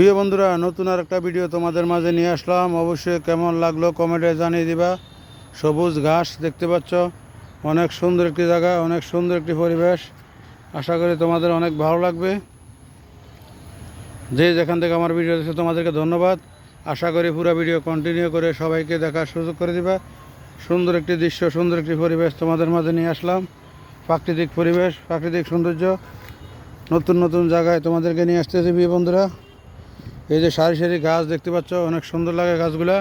প্রিয় বন্ধুরা, নতুন আর একটা ভিডিও তোমাদের মাঝে নিয়ে আসলাম। অবশ্যই কেমন লাগল কমেন্টে জানিয়ে দিবা। সবুজ ঘাস দেখতে পাচ্ছ। অনেক সুন্দর একটি জায়গা, অনেক সুন্দর একটি পরিবেশ। আশা করি তোমাদের অনেক ভালো লাগবে। যে যেখান থেকে আমার ভিডিও দেখছে, তোমাদেরকে ধন্যবাদ। আশা করি পুরো ভিডিও কন্টিনিউ করে সবাইকে দেখার সুযোগ করে দিবা। সুন্দর একটি দৃশ্য, সুন্দর একটি পরিবেশ তোমাদের মাঝে নিয়ে আসলাম। প্রাকৃতিক পরিবেশ, প্রাকৃতিক সৌন্দর্য নতুন নতুন জায়গায় তোমাদেরকে নিয়ে আসতেছি বিয়ে বন্ধুরা। এই যে সারি সারি গাছ দেখতে পাচ্ছ, অনেক সুন্দর লাগে গাছগুলা।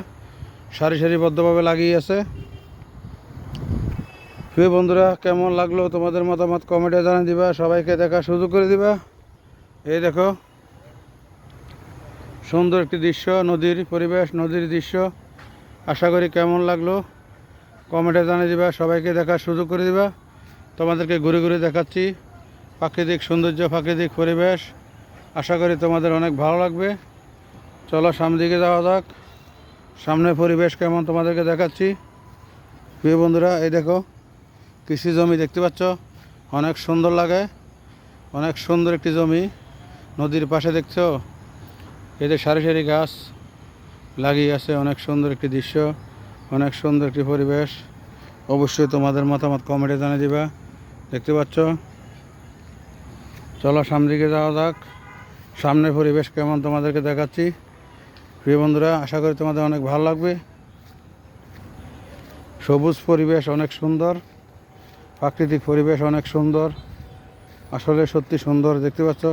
সারি সারিবদ্ধভাবে লাগিয়ে আছে। প্রিয় বন্ধুরা, কেমন লাগল তোমাদের মতামত কমেন্টে জানিয়ে দিবা, সবাইকে দেখা সুযোগ করে দিবা। এই দেখো, সুন্দর একটি দৃশ্য, নদীর পরিবেশ, নদীর দৃশ্য। আশা করি কেমন লাগল, কমেন্টে জানিয়ে দিবা, সবাইকে দেখার সুযোগ করে দিবা। তোমাদেরকে ঘুরে ঘুরে দেখাচ্ছি, প্রাকৃতিক সৌন্দর্য, প্রাকৃতিক পরিবেশ। আশা করি তোমাদের অনেক ভালো লাগবে। চলো সামনের দিকে যাওয়া যাক। সামনে পরিবেশ কেমন তোমাদেরকে দেখাচ্ছি। প্রিয় বন্ধুরা, এই দেখো, কৃষি জমি দেখতে পাচ্ছ। অনেক সুন্দর লাগে। অনেক সুন্দর একটি জমি। নদীর পাশে দেখছ, এদের সারি সারি গাছ লাগিয়ে আছে। অনেক সুন্দর একটি দৃশ্য, অনেক সুন্দর একটি পরিবেশ। অবশ্যই তোমাদের মতামত কমেন্টে জানিয়ে দিবা। দেখতে পাচ্ছ? চলো সামনের দিকে যাওয়া যাক। সামনের পরিবেশ কেমন তোমাদেরকে দেখাচ্ছি। প্রিয় বন্ধুরা, আশা করি তোমাদের অনেক ভালো লাগবে। সবুজ পরিবেশ অনেক সুন্দর, প্রাকৃতিক পরিবেশ অনেক সুন্দর। আসলে সত্যি সুন্দর, দেখতে পাচ্ছ?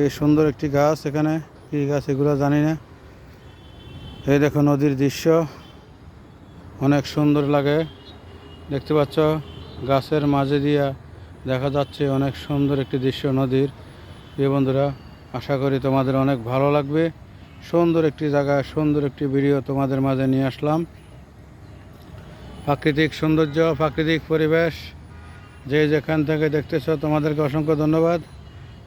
এই সুন্দর একটি গাছ এখানে। কী গাছ এগুলো জানি না। এই দেখো নদীর দৃশ্য। অনেক সুন্দর লাগে। দেখতে পাচ্ছ? গাছের মাঝে দিয়া দেখা যাচ্ছে অনেক সুন্দর একটি দৃশ্য নদীর। প্রিয় বন্ধুরা, আশা করি তোমাদের অনেক ভালো লাগবে। সুন্দর একটি জায়গা, সুন্দর একটি ভিডিও তোমাদের মাঝে নিয়ে আসলাম। প্রাকৃতিক সৌন্দর্য, প্রাকৃতিক পরিবেশ, যে যেখান থেকে দেখতেছ তোমাদেরকে অসংখ্য ধন্যবাদ।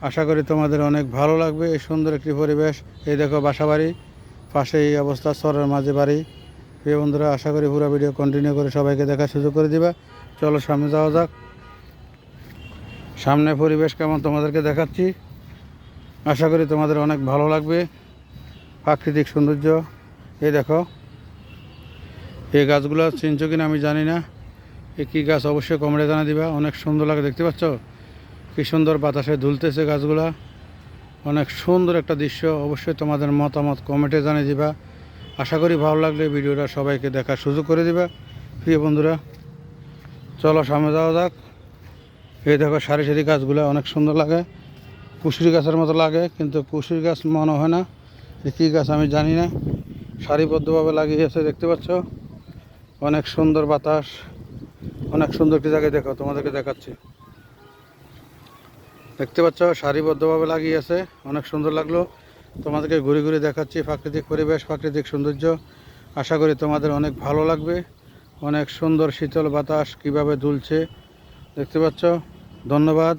আশা করি তোমাদের অনেক ভালো লাগবে এই সুন্দর একটি পরিবেশ। এই দেখো বাসাবাড়ি পাশে এই অবস্থা সরের মাঝে বাড়ি। প্রিয় বন্ধুরা, আশা করি পুরো ভিডিও কন্টিনিউ করে সবাইকে দেখার সুযোগ করে দিবা। চলো সামনে যাওয়া যাক। সামনে পরিবেশ কেমন তোমাদেরকে দেখাচ্ছি। আশা করি তোমাদের অনেক ভালো লাগবে। প্রাকৃতিক সৌন্দর্য। এই দেখো, এই গাছগুলো চিনছো কিনা আমি জানি না। এ কী গাছ অবশ্যই কমরে জানা দিবা। অনেক সুন্দর লাগে, দেখতে পাচ্ছ? কী সুন্দর বাতাসে দুলতেছে গাছগুলা। অনেক সুন্দর একটা দৃশ্য। অবশ্যই তোমাদের মতামত কমেন্টে জানিয়ে দিবা। আশা করি ভালো লাগলে ভিডিওটা সবাইকে দেখার সুযোগ করে দিবা। প্রিয় বন্ধুরা, চলো সামনে যাওয়া যাক। এই দেখো, সারি সারি গাছগুলো অনেক সুন্দর লাগে। কুশির গাছের মতো লাগে, কিন্তু কুশির গাছ মনে হয় না। এ কী গাছ আমি জানি না। সারিবদ্ধভাবে লাগিয়ে আছে, দেখতে পাচ্ছ? অনেক সুন্দর বাতাস, অনেক সুন্দর একটি জায়গায় দেখো তোমাদেরকে দেখাচ্ছি। দেখতে পাচ্ছ? সারিবদ্ধভাবে লাগিয়ে আছে, অনেক সুন্দর লাগল। তোমাদেরকে ঘুরে ঘুরে দেখাচ্ছি, প্রাকৃতিক পরিবেশ, প্রাকৃতিক সৌন্দর্য। আশা করি তোমাদের অনেক ভালো লাগবে। অনেক সুন্দর শীতল বাতাস কীভাবে দুলছে, দেখতে পাচ্ছ? ধন্যবাদ।